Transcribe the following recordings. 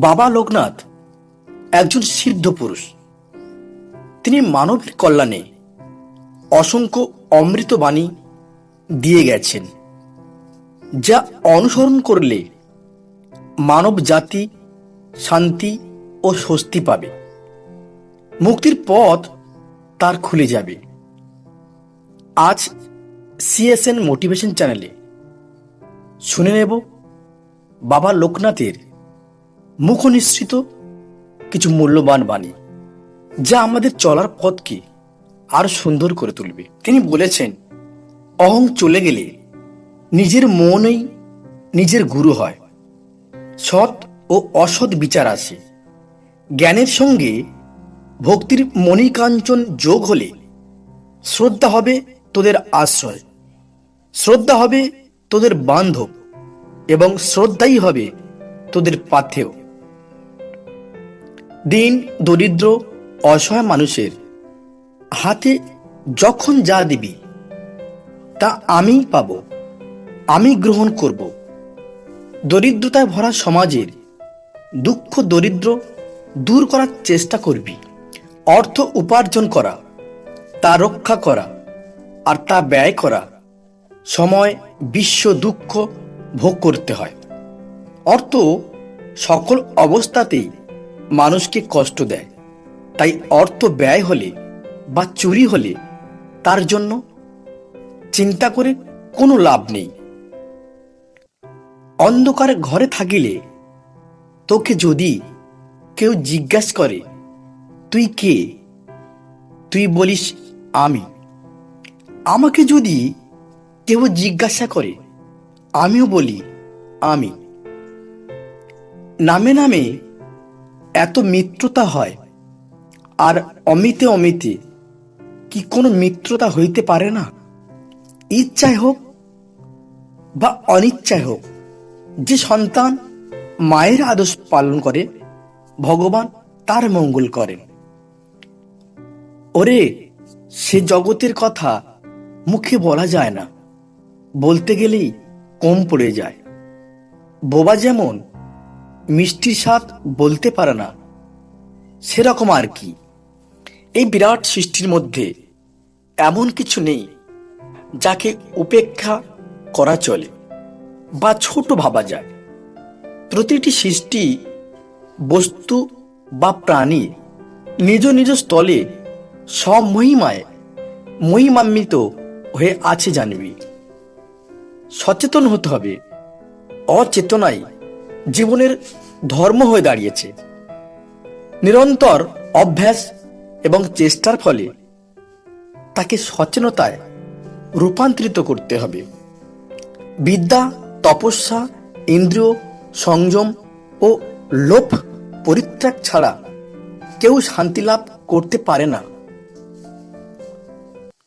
বাবা লোকনাথ একজন সিদ্ধ পুরুষ। তিনি মানব কল্যাণে অসংখ্য অমৃত বাণী দিয়ে গেছেন, যা অনুসরণ করলে মানব জাতি শান্তি ও স্বস্তি পাবে। মুক্তির পথ তার খুলে যাবে। আজ সিএসএন মোটিভেশন চ্যানেলে শুনে নেব বাবা লোকনাথের মুখনিসৃত কিছু মূল্যবান বাণী, যা আমাদের চলার পথকে আরও সুন্দর করে তুলবে। তিনি বলেছেন, অহং চলে গেলে নিজের মনই নিজের গুরু হয়। সৎ ও অসৎ বিচার আসে। জ্ঞানের সঙ্গে ভক্তির মণিকাঞ্চন যোগ হলে শ্রদ্ধা হবে তোদের আশ্রয়, শ্রদ্ধা হবে তোদের বান্ধব এবং শ্রদ্ধাই হবে তোদের পাথেয়। দিন দরিদ্র, অসহায় মানুষের হাতে যখন যা দিবি, তা আমিই পাব আমি গ্রহণ করব। দরিদ্রতায় ভরা সমাজের দুঃখ দরিদ্র দূর করার চেষ্টা করবি। অর্থ উপার্জন করা, তা রক্ষা করা আর তা ব্যয় করা সময়, বিশ্ব দুঃখ ভোগ করতে হয়। অর্থ সকল অবস্থাতেই মানুষকে কষ্ট দেয়। তাই অর্থ ব্যয় হলে বা চুরি হলে তার জন্য চিন্তা করে কোনো লাভ নেই। অন্ধকার ঘরে থাকিলে তোকে যদি কেউ জিজ্ঞাসা করে, তুই কে? তুই বলিস আমি। আমাকে যদি কেউ জিজ্ঞাসা করে, আমিও বলি আমি। নামে নামে এত মিত্রতা হয়। আর অমিতে অমিতে কি কোনো মিত্রতা হইতে পারে না? ইচ্ছায় হোক বা অনিচ্ছায় হোক, যে সন্তান মায়ের আদর্শ পালন করে, ভগবান তার মঙ্গল করেন ওরে, সে জগতের কথা মুখে বলা যায় না। বলতে গেলেই কম পড়ে যায়। বোবা যেমন মিষ্টির স্বাদ বলতে পারে না সেরকম আর কি। এই বিরাট সৃষ্টির মধ্যে এমন কিছু নেই যাকে উপেক্ষা করা চলে বা ছোট ভাবা যায়। প্রতিটি সৃষ্টি বস্তু বা প্রাণী নিজ নিজ স্থলে স্বমহিমায় মহিমান্বিত হয়ে আছে জানবি। সচেতন হতে হবে। অচেতনাই জীবনের ধর্ম হয়ে দাঁড়িয়েছে। নিরন্তর অভ্যাস এবং চেষ্টার ফলে তাকে সচেতনতায় রূপান্তরিত করতে হবে। বিদ্যা, তপস্যা, ইন্দ্রিয়, সংযম ও লোভ পরিত্যাগ ছাড়া কেউ শান্তি লাভ করতে পারে না।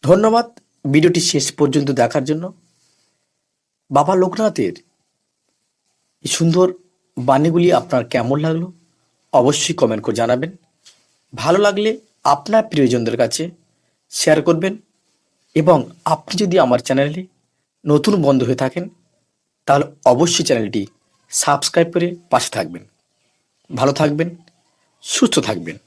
ধন্যবাদ ভিডিওটি শেষ পর্যন্ত দেখার জন্য। বাবা লোকনাথের এই সুন্দর বাণীগুলি আপনার কেমন লাগল? অবশ্যই কমেন্ট করে জানাবেন। ভালো লাগলে আপনার প্রিয়জনদের কাছে শেয়ার করবেন এবং আপনি যদি আমার চ্যানেলে নতুন বন্ধ হয়ে থাকেন, তাহলে অবশ্যই চ্যানেলটি সাবস্ক্রাইব করে পাশে থাকবেন। ভালো থাকবেন, সুস্থ থাকবেন।